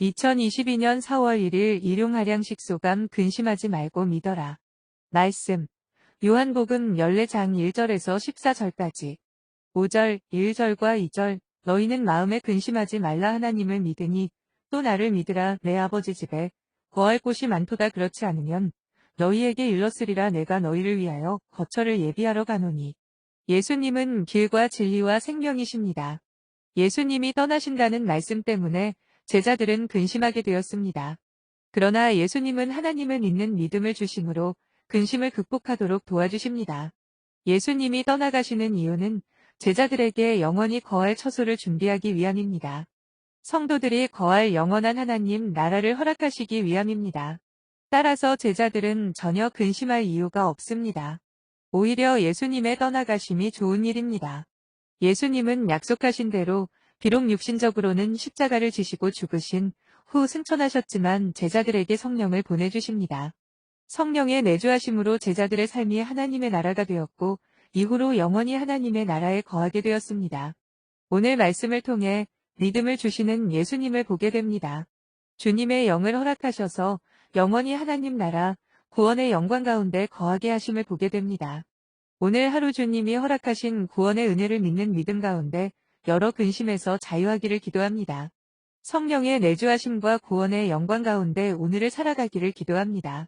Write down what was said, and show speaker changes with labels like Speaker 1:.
Speaker 1: 2022년 4월 1일 일용하량식 소감 근심하지 말고 믿어라. 말씀. 요한복음 14장 1절에서 14절까지. 5절 1절과 2절 너희는 마음에 근심하지 말라 하나님을 믿으니 또 나를 믿으라. 내 아버지 집에 거할 곳이 많도다. 그렇지 않으면 너희에게 일렀으리라. 내가 너희를 위하여 거처를 예비하러 가노니. 예수님은 길과 진리와 생명이십니다. 예수님이 떠나신다는 말씀 때문에 제자들은 근심하게 되었습니다. 그러나 예수님은 하나님을 믿는 믿음을 주심으로 근심을 극복하도록 도와주십니다. 예수님이 떠나가시는 이유는 제자들에게 영원히 거할 처소를 준비하기 위함입니다. 성도들이 거할 영원한 하나님 나라를 허락하시기 위함입니다. 따라서 제자들은 전혀 근심할 이유가 없습니다. 오히려 예수님의 떠나가심이 좋은 일입니다. 예수님은 약속하신 대로 비록 육신적으로는 십자가를 지시고 죽으신 후 승천하셨지만 제자들에게 성령을 보내주십니다. 성령의 내주하심으로 제자들의 삶이 하나님의 나라가 되었고 이후로 영원히 하나님의 나라에 거하게 되었습니다. 오늘 말씀을 통해 믿음을 주시는 예수님을 보게 됩니다. 주님의 영을 허락하셔서 영원히 하나님 나라, 구원의 영광 가운데 거하게 하심을 보게 됩니다. 오늘 하루 주님이 허락하신 구원의 은혜를 믿는 믿음 가운데 여러 근심에서 자유하기를 기도합니다. 성령의 내주하심과 구원의 영광 가운데 오늘을 살아가기를 기도합니다.